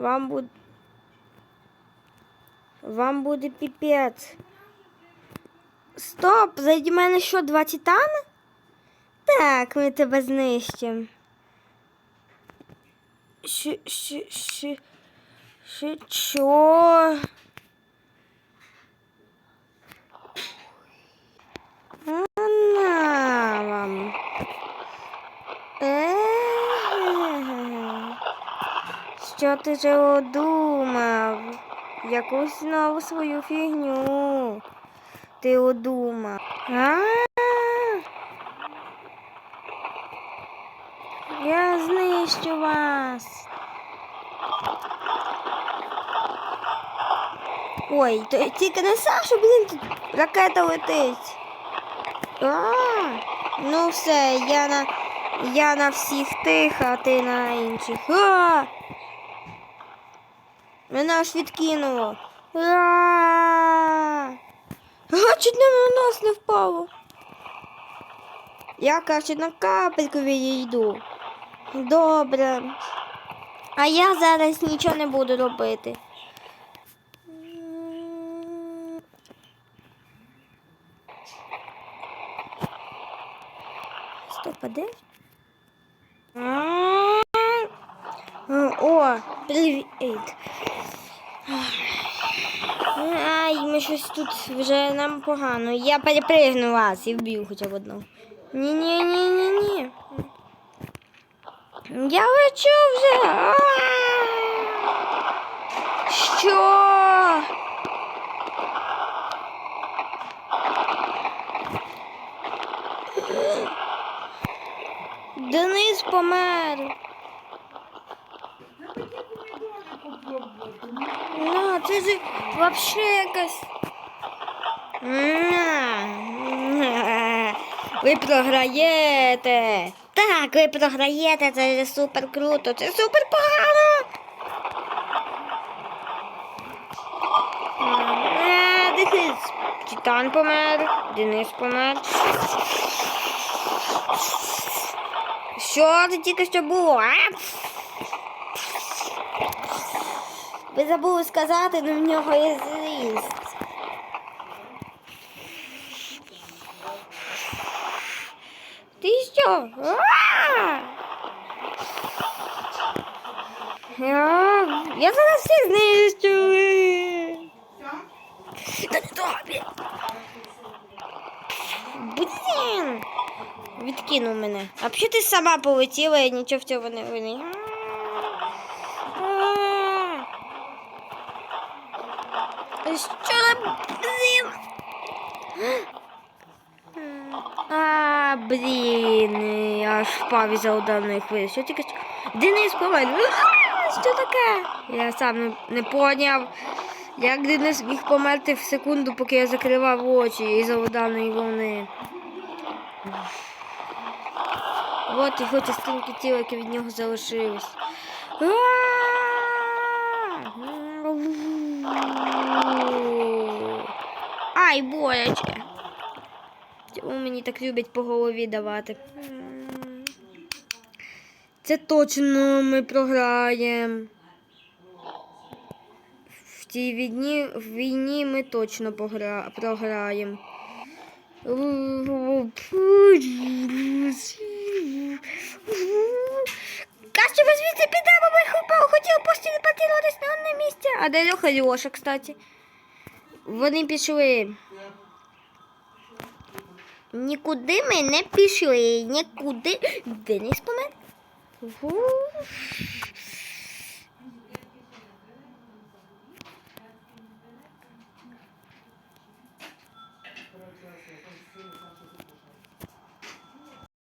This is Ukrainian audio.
Вам буде. Вам буде піпець. Стоп! Заді мене що, два титани? Так, ми тебе знищимо. Що, що, що, що, що? А, На вам. Е-ге-ге. Що ти же одумав? Якусь нову свою фігню. Ти одумав. А? Я знищу вас. Ой, то тільки не Саша, блін, тут ракета летить. А, ну все, я на я на всіх тих, а ти на інших. А! Мене аж відкинуло. А! Чуть не на нас не впало. Я краще на капельку відійду. Добре. А я зараз нічого не буду робити. Стоп, а де? О, привіт. Ай, ми щось тут вже нам погано. Я перепригну вас і вб'ю хоча б одного. Ні-ні-ні-ні-ні. Я лечу вже. Що? Денис помер. На, це ж вообще якась. Ви програєте. Так, ви програєте, це супер круто, це супер погано. Денис. Титан помер, Денис помер. Що це тільки що було? А? Ви забули сказати, але в нього є зріст. Ти що? Я, я зараз всіх знищу. Та. Блін. Відкинув мене. А що ти сама полетіла і нічого в цьому не винні? Що за блін? А, блін, я впав із ударної хвилі. Що тільки? Денис помер. Що таке? Я сам не, поняв. Як Денис міг померти в секунду, поки я закривав очі із ударної волни. От його частинки тіла, які від нього залишились. Ай, боляче. Чому мені так люблять по голові давати? Це точно ми програємо. В цій війні, в війні ми точно погра, програємо. Краще ви звідси підемо, ми хопа- хотіли на одне місце. А де Льоха і Лоша, кстати? Вони пішли. Нікуди ми не пішли. Нікуди. Денис помер.